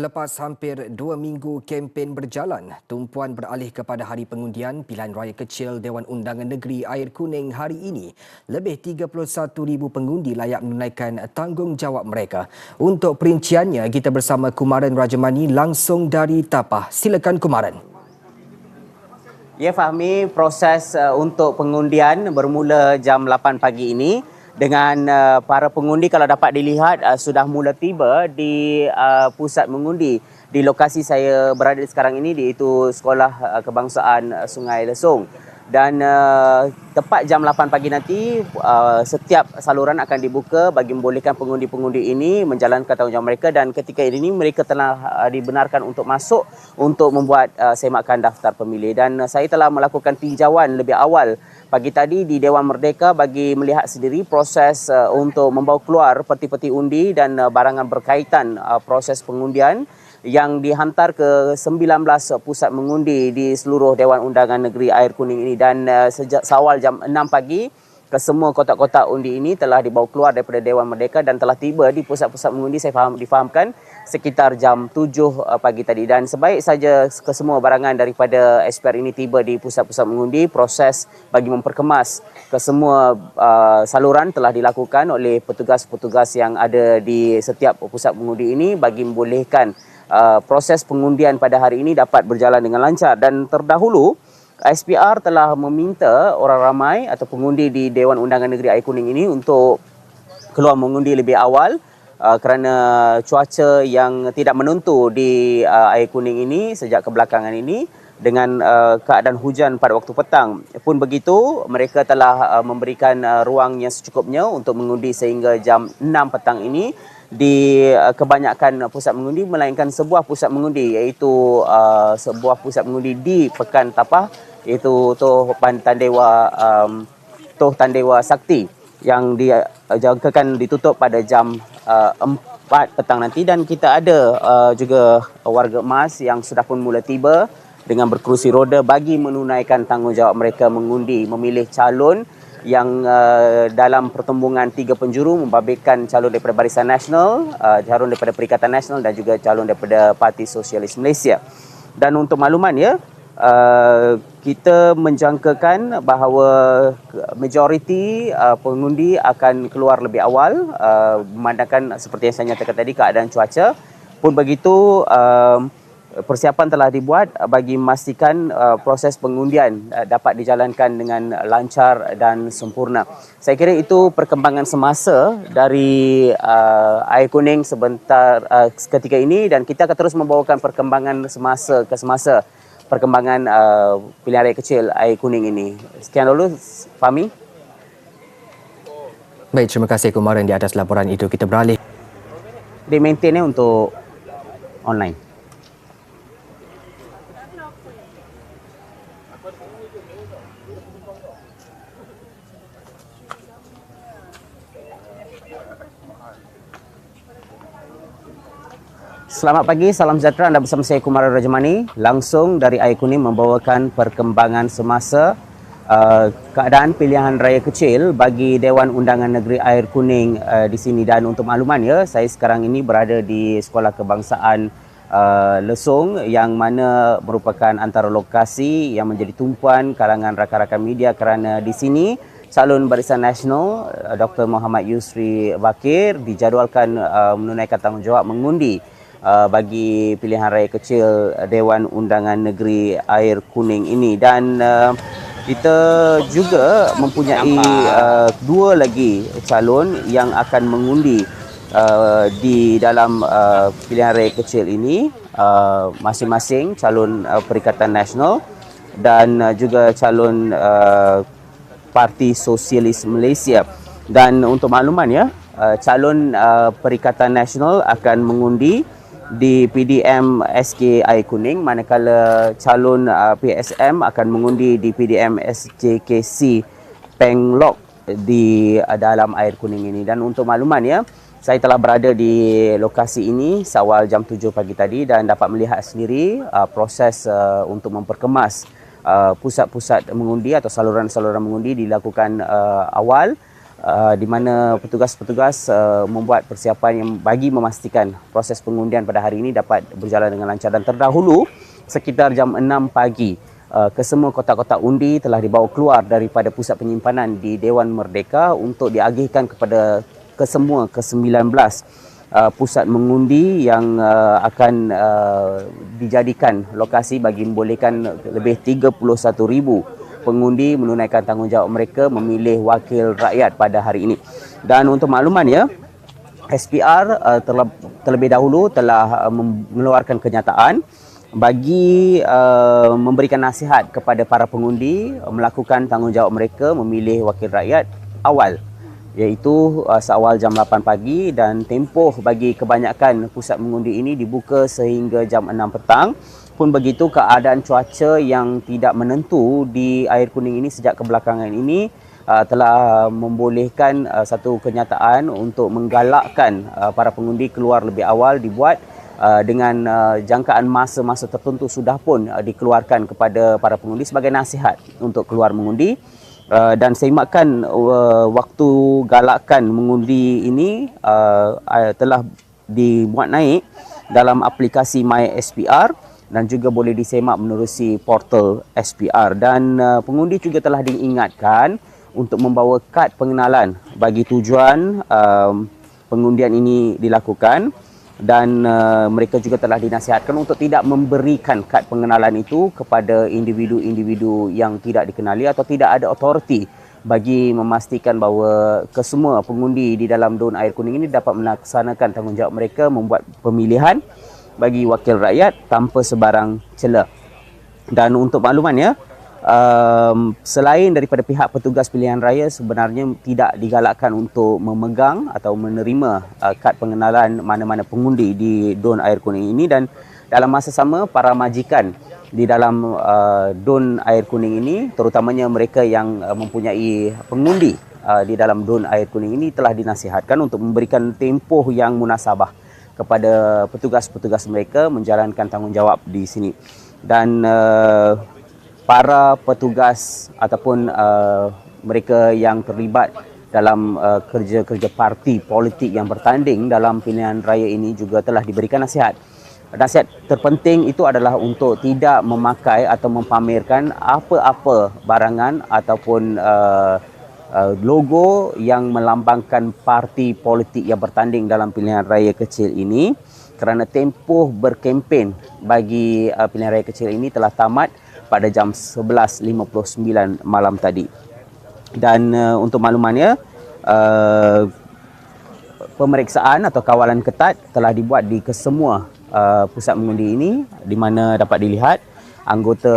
Selepas hampir dua minggu kempen berjalan, tumpuan beralih kepada hari pengundian pilihan raya kecil Dewan Undangan Negeri Air Kuning hari ini. Lebih 31,000 pengundi layak menunaikan tanggungjawab mereka. Untuk perinciannya, kita bersama Kumaran Rajamani langsung dari Tapah. Silakan Kumaran. Ya Fahmi, proses uh, untuk pengundian bermula jam 8 pagi ini dengan uh, para pengundi kalau dapat dilihat uh, sudah mula tiba di uh, pusat mengundi. Di lokasi saya berada sekarang ini iaitu Sekolah uh, Kebangsaan uh, Sungai Lesung. Dan uh, tepat jam 8 pagi nanti uh, setiap saluran akan dibuka bagi membolehkan pengundi-pengundi ini menjalankan tanggungjawab mereka. Dan ketika ini mereka telah uh, dibenarkan untuk masuk untuk membuat uh, semakan daftar pemilih. Dan uh, saya telah melakukan tinjauan lebih awal pagi tadi di Dewan Merdeka bagi melihat sendiri proses uh, untuk membawa keluar peti-peti undi dan uh, barangan berkaitan uh, proses pengundian yang dihantar ke 19 pusat mengundi di seluruh Dewan Undangan Negeri Air Kuning ini. Dan uh, sejak awal jam 6 pagi ke semua kotak-kotak undi ini telah dibawa keluar daripada Dewan Merdeka dan telah tiba di pusat-pusat mengundi saya faham difahamkan sekitar jam 7 uh, pagi tadi. Dan sebaik saja ke semua barangan daripada SPR ini tiba di pusat-pusat mengundi proses bagi memperkemas ke semua uh, saluran telah dilakukan oleh petugas-petugas yang ada di setiap pusat mengundi ini bagi membolehkan Uh, proses pengundian pada hari ini dapat berjalan dengan lancar. Dan terdahulu SPR telah meminta orang ramai atau pengundi di Dewan Undangan Negeri Air Kuning ini untuk keluar mengundi lebih awal uh, kerana cuaca yang tidak menentu di uh, Air Kuning ini sejak kebelakangan ini dengan uh, keadaan hujan pada waktu petang. Pun begitu mereka telah uh, memberikan uh, ruang yang secukupnya untuk mengundi sehingga jam 6 petang ini di uh, kebanyakan pusat mengundi melainkan sebuah pusat mengundi iaitu uh, sebuah pusat mengundi di Pekan Tapah iaitu Toh Tandewa um, Toh Tandewa Sakti yang dijangkakan ditutup pada jam uh, 4 petang nanti. Dan kita ada uh, juga warga emas yang sudah pun mula tiba dengan berkerusi roda bagi menunaikan tanggungjawab mereka mengundi memilih calon yang uh, dalam pertembungan tiga penjuru membabitkan calon daripada Barisan Nasional, uh, calon daripada Perikatan Nasional dan juga calon daripada Parti Sosialis Malaysia. Dan untuk makluman ya, uh, kita menjangkakan bahawa majoriti uh, pengundi akan keluar lebih awal uh, memandangkan seperti yang saya nyatakan tadi keadaan cuaca. Pun begitu, uh, persiapan telah dibuat bagi memastikan uh, proses pengundian uh, dapat dijalankan dengan lancar dan sempurna. Saya kira itu perkembangan semasa dari uh, Air Kuning sebentar uh, ketika ini dan kita akan terus membawakan perkembangan semasa ke semasa perkembangan uh, pilihan raya kecil Air Kuning ini. Sekian dulu, Fahmi. Baik, terima kasih Kumaran di atas laporan itu. Kita beralih. Di maintain untuk online. Selamat pagi, salam sejahtera. Anda bersama saya Kumara Rajamani langsung dari Air Kuning membawakan perkembangan semasa uh, keadaan pilihan raya kecil bagi Dewan Undangan Negeri Air Kuning uh, di sini dan untuk makluman ya, saya sekarang ini berada di Sekolah Kebangsaan uh, Lesung yang mana merupakan antara lokasi yang menjadi tumpuan kalangan rakan-rakan media kerana di sini calon Barisan Nasional uh, Dr. Muhammad Yusri Bakir dijadualkan uh, menunaikan tanggungjawab mengundi uh, bagi pilihan raya kecil Dewan Undangan Negeri Air Kuning ini. Dan uh, kita juga mempunyai uh, dua lagi calon yang akan mengundi uh, di dalam uh, pilihan raya kecil ini uh, masing-masing calon uh, Perikatan Nasional dan uh, juga calon uh, Parti Sosialis Malaysia. Dan untuk makluman ya uh, calon uh, Perikatan Nasional akan mengundi di PDM SK Air Kuning manakala calon uh, PSM akan mengundi di PDM SJKC Penglok di uh, dalam Air Kuning ini. Dan untuk makluman ya saya telah berada di lokasi ini sawal jam 7 pagi tadi dan dapat melihat sendiri uh, proses uh, untuk memperkemas uh, pusat-pusat mengundi atau saluran-saluran mengundi dilakukan uh, awal uh, di mana petugas-petugas uh, membuat persiapan yang bagi memastikan proses pengundian pada hari ini dapat berjalan dengan lancar. Dan terdahulu sekitar jam 6 pagi uh, kesemua kotak-kotak undi telah dibawa keluar daripada pusat penyimpanan di Dewan Merdeka untuk diagihkan kepada kesemua ke-19 uh, pusat mengundi yang uh, akan uh, dijadikan lokasi bagi membolehkan lebih 31,000 pengundi menunaikan tanggungjawab mereka memilih wakil rakyat pada hari ini. Dan untuk makluman ya, SPR uh, terlebih dahulu telah uh, mengeluarkan kenyataan bagi uh, memberikan nasihat kepada para pengundi uh, melakukan tanggungjawab mereka memilih wakil rakyat awal iaitu uh, seawal jam 8 pagi dan tempoh bagi kebanyakan pusat mengundi ini dibuka sehingga jam 6 petang pun begitu keadaan cuaca yang tidak menentu di air kuning ini sejak kebelakangan ini uh, telah membolehkan uh, satu kenyataan untuk menggalakkan uh, para pengundi keluar lebih awal dibuat uh, dengan uh, jangkaan masa-masa tertentu sudah pun uh, dikeluarkan kepada para pengundi sebagai nasihat untuk keluar mengundi. Uh, dan seimakan uh, waktu galakan mengundi ini uh, uh, telah dibuat naik dalam aplikasi My SPR dan juga boleh disemak menerusi portal SPR dan uh, pengundi juga telah diingatkan untuk membawa kad pengenalan bagi tujuan um, pengundian ini dilakukan. Dan uh, mereka juga telah dinasihatkan untuk tidak memberikan kad pengenalan itu kepada individu-individu yang tidak dikenali atau tidak ada otoriti bagi memastikan bahawa kesemua pengundi di dalam Don Air Kuning ini dapat melaksanakan tanggungjawab mereka membuat pemilihan bagi wakil rakyat tanpa sebarang celah. Dan untuk makluman ya, um, selain daripada pihak petugas pilihan raya sebenarnya tidak digalakkan untuk memegang atau menerima uh, kad pengenalan mana-mana pengundi di Don Air Kuning ini dan dalam masa sama para majikan di dalam uh, Don Air Kuning ini terutamanya mereka yang uh, mempunyai pengundi uh, di dalam Don Air Kuning ini telah dinasihatkan untuk memberikan tempoh yang munasabah kepada petugas-petugas mereka menjalankan tanggungjawab di sini dan uh, para petugas ataupun uh, mereka yang terlibat dalam uh, kerja-kerja parti politik yang bertanding dalam pilihan raya ini juga telah diberikan nasihat. Nasihat terpenting itu adalah untuk tidak memakai atau mempamerkan apa-apa barangan ataupun uh, Uh, logo yang melambangkan parti politik yang bertanding dalam pilihan raya kecil ini kerana tempoh berkempen bagi uh, pilihan raya kecil ini telah tamat pada jam 11.59 malam tadi. Dan uh, untuk maklumannya, uh, pemeriksaan atau kawalan ketat telah dibuat di kesemua uh, pusat mengundi ini di mana dapat dilihat anggota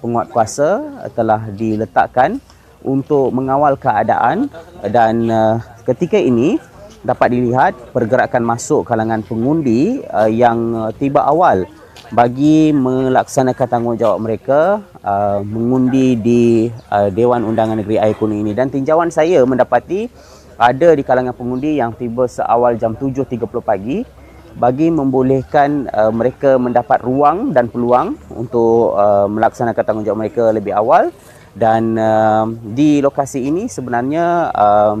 penguat kuasa telah diletakkan untuk mengawal keadaan dan uh, ketika ini dapat dilihat pergerakan masuk kalangan pengundi uh, yang tiba awal bagi melaksanakan tanggungjawab mereka uh, mengundi di uh, Dewan Undangan Negeri Air Kuning ini. Dan tinjauan saya mendapati ada di kalangan pengundi yang tiba seawal jam 7.30 pagi bagi membolehkan uh, mereka mendapat ruang dan peluang untuk uh, melaksanakan tanggungjawab mereka lebih awal dan uh, di lokasi ini sebenarnya uh,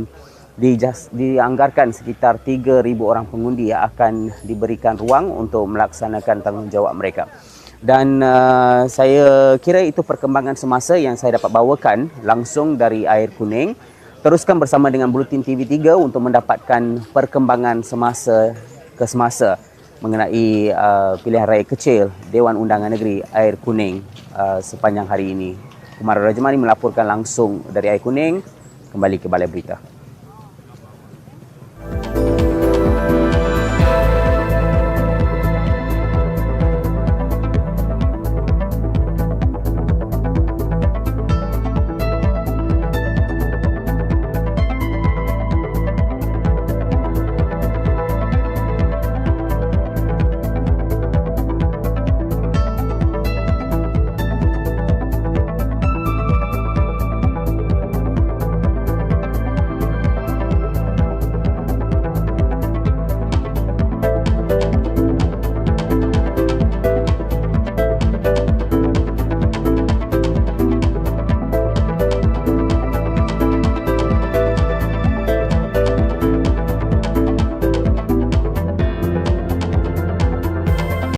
dianggarkan sekitar 3,000 orang pengundi yang akan diberikan ruang untuk melaksanakan tanggungjawab mereka. Dan uh, saya kira itu perkembangan semasa yang saya dapat bawakan langsung dari Air Kuning. Teruskan bersama dengan Bulletin TV3 untuk mendapatkan perkembangan semasa ke semasa mengenai uh, pilihan raya kecil Dewan Undangan Negeri Air Kuning uh, sepanjang hari ini. Kumar Rajamani melaporkan langsung dari Air Kuning kembali ke Balai Berita.